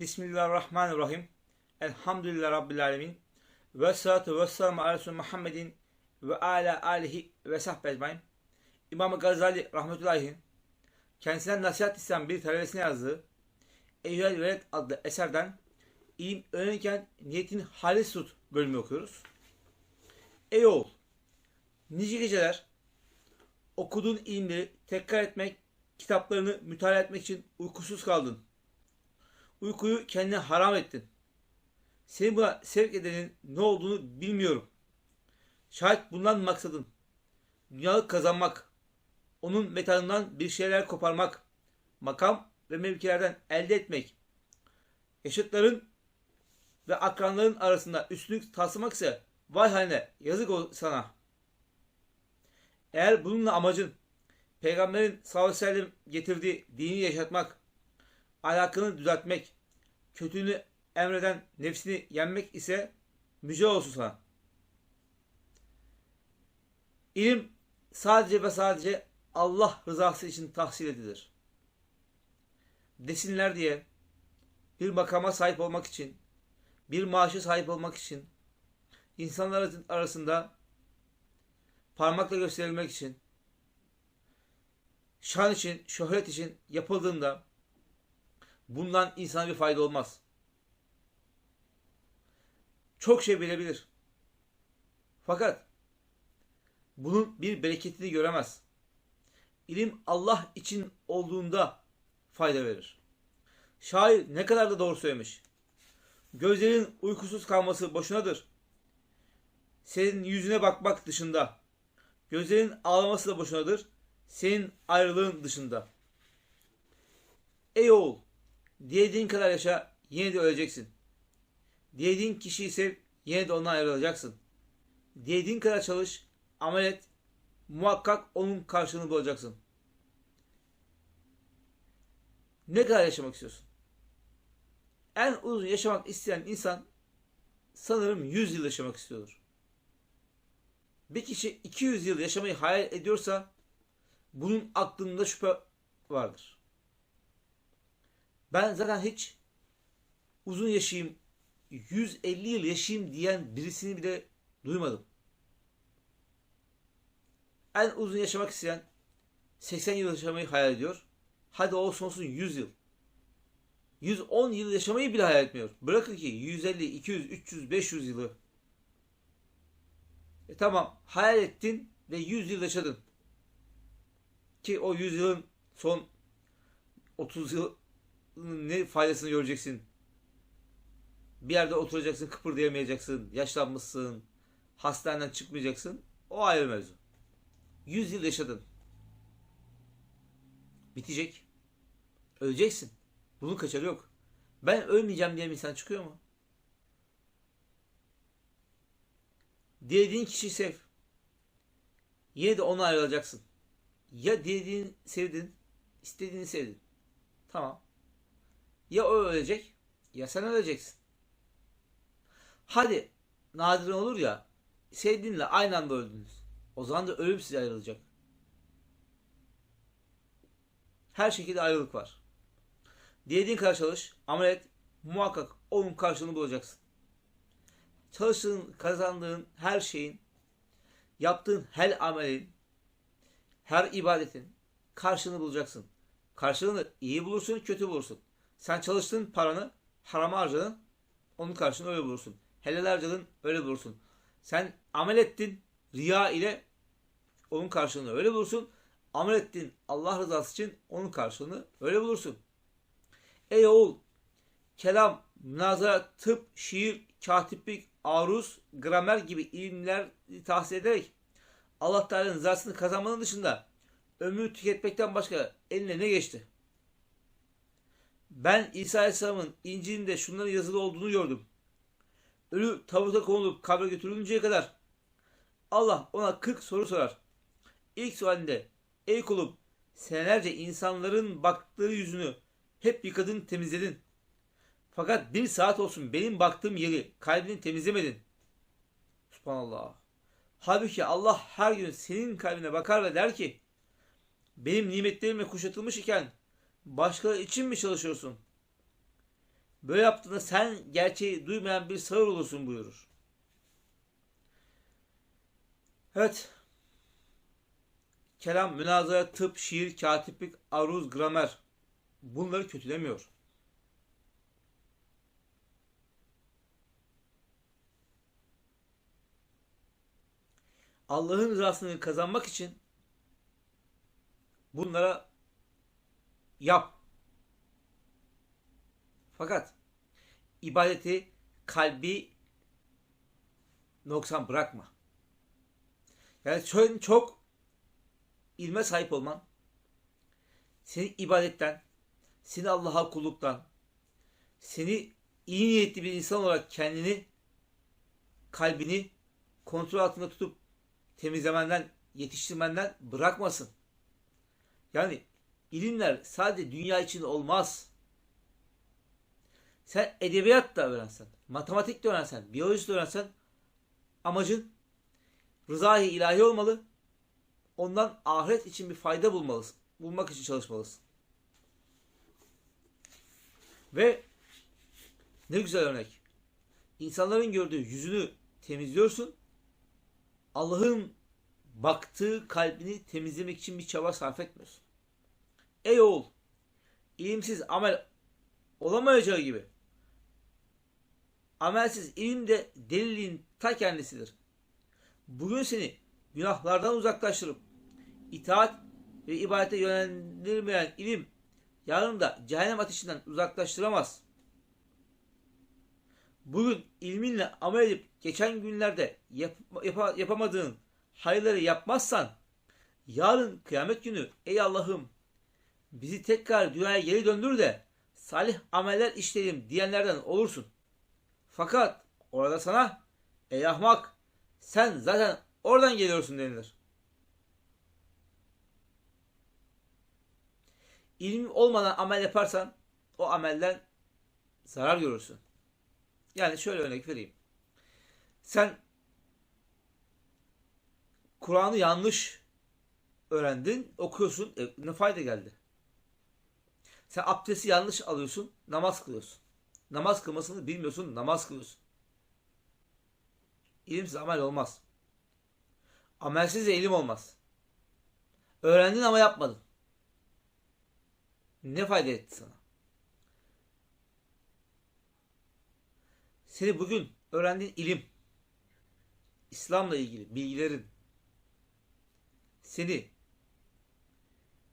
Bismillahirrahmanirrahim. Elhamdülillah Rabbil Alemin. Ve salatu ve selamu ala Muhammedin ve ala alihi ve sahbe ecmain. İmam Gazali rahmetullahi kendisinden nasihat isteyen bir talebesine yazdığı Eyyüel Veled adlı eserden ilim öğrenirken niyetin halis tut bölümü okuyoruz. Ey oğul! Nice geceler okuduğun ilimleri tekrar etmek, kitaplarını mütalaa etmek için uykusuz kaldın. Uykuyu kendine haram ettin. Seni buna sevk edenin ne olduğunu bilmiyorum. Şayet bundan maksadın dünyalık kazanmak, onun metalından bir şeyler koparmak, makam ve mevkilerden elde etmek, yaşıtların ve akranların arasında üstlük taslamak ise vay haline yazık ol sana. Eğer bununla amacın Peygamberin sallallahu aleyhi ve sellem getirdiği dini yaşatmak, ahlakını düzeltmek, kötülüğünü emreden nefsini yenmek ise müjde olsun sana. İlim sadece ve sadece Allah rızası için tahsil edilir. Desinler diye bir makama sahip olmak için, bir maaşa sahip olmak için, insanlar arasında parmakla gösterilmek için, şan için, şöhret için yapıldığında bundan insana bir fayda olmaz. Çok şey bilebilir. Fakat bunun bir bereketini göremez. İlim Allah için olduğunda fayda verir. Şair ne kadar da doğru söylemiş. Gözlerin uykusuz kalması boşunadır. Senin yüzüne bakmak dışında. Gözlerin ağlaması da boşunadır. Senin ayrılığın dışında. Ey oğul! Dilediğin kadar yaşa, yine de öleceksin. Dilediğin kişiyi sev, yine de ondan ayrılacaksın. Dilediğin kadar çalış, amel et, muhakkak onun karşılığını bulacaksın. Ne kadar yaşamak istiyorsun? En uzun yaşamak isteyen insan sanırım 100 yıl yaşamak istiyordur. Bir kişi 200 yıl yaşamayı hayal ediyorsa bunun aklında şüphe vardır. Ben zaten hiç uzun yaşayayım, 150 yıl yaşayayım diyen birisini bile duymadım. En uzun yaşamak isteyen 80 yıl yaşamayı hayal ediyor. Hadi olsun olsun 100 yıl. 110 yıl yaşamayı bile hayal etmiyor. Bırakın ki 150, 200, 300, 500 yılı. E tamam hayal ettin ve 100 yıl yaşadın. Ki o 100 yılın son 30 yıl ne faydasını göreceksin? Bir yerde oturacaksın, kıpırdayamayacaksın, yaşlanmışsın, hastaneden çıkmayacaksın. O ayrı mevzu. 100 yıl yaşadın. Bitecek. Öleceksin. Bunun kaçarı yok. Ben ölmeyeceğim diye bir insan çıkıyor mu? Dilediğin kişiyi sev. Yine de ona ayrılacaksın. Ya dilediğini sevdin, istediğini sevdin. Tamam. Ya o ölecek ya sen öleceksin. Hadi nadiren olur ya sevdiğinle aynı anda öldünüz. O zaman da ölüm size ayrılacak. Her şekilde ayrılık var. Dilediğin kadar çalış, amel muhakkak onun karşılığını bulacaksın. Çalıştığın, kazandığın her şeyin, yaptığın her amelin, her ibadetin karşılığını bulacaksın. Karşılığını iyi bulursun, kötü bulursun. Sen çalıştığın paranı harama harcadın, onun karşılığını öyle bulursun. Helal harcadın, öyle bulursun. Sen amel ettin, riya ile onun karşılığını öyle bulursun. Amel ettin Allah rızası için onun karşılığını öyle bulursun. Ey oğul, kelam, münazara, tıp, şiir, katiplik, aruz, gramer gibi ilimler tahsil ederek Allah Teala'nın rızasını kazanmanın dışında ömrü tüketmekten başka eline ne geçti? Ben İsa Aleyhisselam'ın İncil'inde şunların yazılı olduğunu gördüm. Ölü tabuta konulup kabre götürülünceye kadar Allah ona 40 soru sorar. İlk sualinde ey kulum senelerce insanların baktığı yüzünü hep yıkadın temizledin. Fakat bir saat olsun benim baktığım yeri kalbini temizlemedin. Subhanallah. Halbuki Allah her gün senin kalbine bakar ve der ki benim nimetlerimle kuşatılmış iken başkaları için mi çalışıyorsun? Böyle yaptığında sen gerçeği duymayan bir sağır olursun buyurur. Evet. Kelam, münazara, tıp, şiir, katiplik, aruz, gramer. Bunları kötülemiyor. Allah'ın rızasını kazanmak için bunlara yap. Fakat ibadeti kalbi noksan bırakma. Yani çok, çok ilme sahip olman seni ibadetten, seni Allah'a kulluktan, seni iyi niyetli bir insan olarak kendini, kalbini kontrol altında tutup temizlemenden, yetiştirmenden bırakmasın. Yani ilimler sadece dünya için olmaz. Sen edebiyat da öğrensen, matematik de öğrensen, biyoloji de öğrensen amacın rızayı ilahi olmalı. Ondan ahiret için bir fayda bulmalısın. Bulmak için çalışmalısın. Ve ne güzel örnek. İnsanların gördüğü yüzünü temizliyorsun. Allah'ın baktığı kalbini temizlemek için bir çaba sarf etmiyorsun. Ey oğul, ilimsiz amel olamayacağı gibi amelsiz ilim de deliliğin ta kendisidir. Bugün seni günahlardan uzaklaştırıp itaat ve ibadete yönlendirmeyen ilim yarın da cehennem ateşinden uzaklaştıramaz. Bugün ilminle amel edip geçen günlerde yap, yap, yapamadığın hayırları yapmazsan yarın kıyamet günü ey Allah'ım bizi tekrar dünyaya geri döndür de salih ameller işleyelim diyenlerden olursun. Fakat orada sana ey ahmak sen zaten oradan geliyorsun denilir. İlmi olmadan amel yaparsan o amelden zarar görürsün. Yani şöyle örnek vereyim. Sen Kur'an'ı yanlış öğrendin, okuyorsun. E, ne fayda geldi? Sen abdesti yanlış alıyorsun, namaz kılıyorsun. Namaz kılmasını bilmiyorsun, namaz kılıyorsun. İlimsiz amel olmaz. Amelsiz de ilim olmaz. Öğrendin ama yapmadın. Ne fayda etti sana? Seni bugün öğrendiğin ilim, İslam'la ilgili bilgilerin seni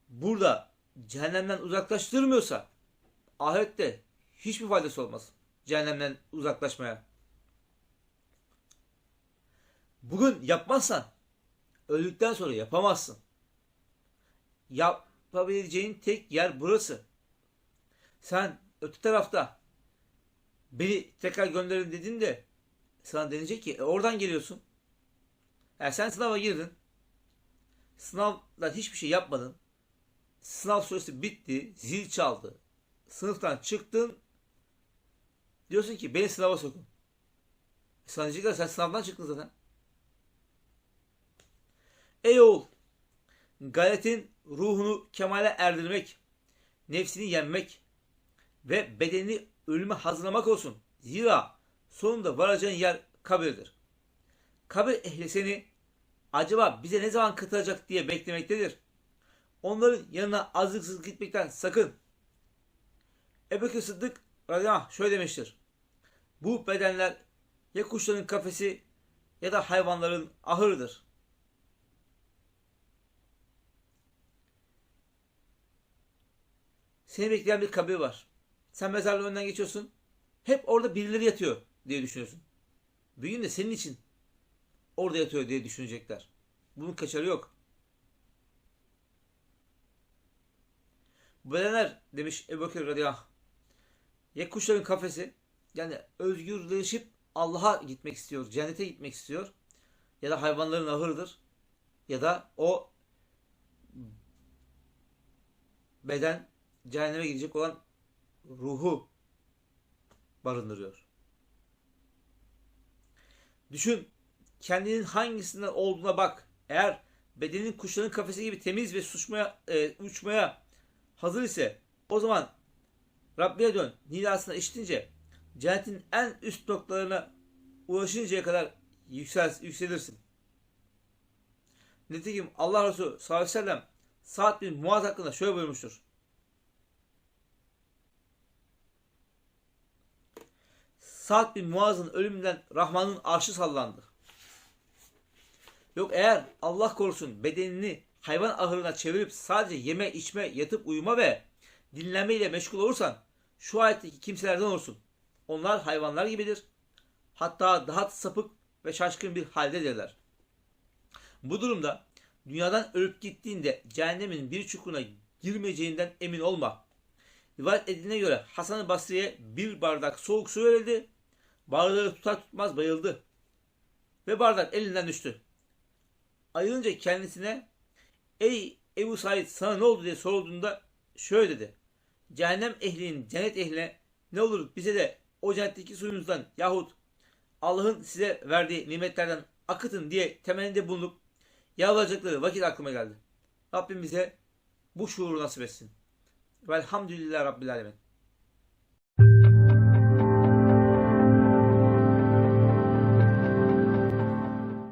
burada cehennemden uzaklaştırmıyorsa ahirette hiçbir faydası olmaz. Cehennemden uzaklaşmaya. Bugün yapmazsan öldükten sonra yapamazsın. Yapabileceğin tek yer burası. Sen öte tarafta beni tekrar gönderin dedin de sana denecek ki e, oradan geliyorsun. Yani sen sınava girdin. Sınavdan hiçbir şey yapmadın. Sınav süresi bitti. Zil çaldı. Sınıftan çıktın. Diyorsun ki beni sınava sokun. E sana diyecekler sen sınavdan çıktın zaten. Ey oğul! Gayretin ruhunu kemale erdirmek, nefsini yenmek ve bedenini ölüme hazırlamak olsun. Zira sonunda varacağın yer kabirdir. Kabir ehli seni acaba bize ne zaman katılacak diye beklemektedir. Onların yanına azıksız gitmekten sakın. Ebu Bekir Sıddık radıyallahu şöyle demiştir. Bu bedenler ya kuşların kafesi ya da hayvanların ahırıdır. Seni bekleyen bir kabir var. Sen mezarlığın önünden geçiyorsun. Hep orada birileri yatıyor diye düşünüyorsun. Bir gün de senin için orada yatıyor diye düşünecekler. Bunun kaçarı yok. Bu bedenler demiş Ebu Bekir radıyallahu ya kuşların kafesi? Yani özgürleşip Allah'a gitmek istiyor, cennete gitmek istiyor. Ya da hayvanların ahırıdır. Ya da o beden cehenneme gidecek olan ruhu barındırıyor. Düşün kendinin hangisinden olduğuna bak. Eğer bedenin kuşların kafesi gibi temiz ve suçmaya, e, uçmaya hazır ise o zaman Rabbine dön nidasını işitince cennetin en üst noktalarına ulaşıncaya kadar yüksel, yükselirsin. Nitekim Allah Resulü sallallahu aleyhi ve sellem Sa'd bin Muaz hakkında şöyle buyurmuştur. Sa'd bin Muaz'ın ölümünden Rahman'ın arşı sallandı. Yok eğer Allah korusun bedenini hayvan ahırına çevirip sadece yeme, içme, yatıp uyuma ve dinlenme ile meşgul olursan şu ayetteki kimselerden olursun. Onlar hayvanlar gibidir. Hatta daha sapık ve şaşkın bir haldedirler. Bu durumda dünyadan ölüp gittiğinde cehennemin bir çukuruna girmeyeceğinden emin olma. Rivayet edildiğine göre Hasan-ı Basri'ye bir bardak soğuk su verildi. Bardağı tutar tutmaz bayıldı. Ve bardak elinden düştü. Ayılınca kendisine Ey Ebu Said sana ne oldu diye sorulduğunda şöyle dedi. Cehennem ehlinin cennet ehline ne olur bize de o cennetteki suyunuzdan yahut Allah'ın size verdiği nimetlerden akıtın diye temennide bulunup yalvaracakları vakit aklıma geldi. Rabbim bize bu şuuru nasip etsin. Velhamdülillah Rabbil Alemin.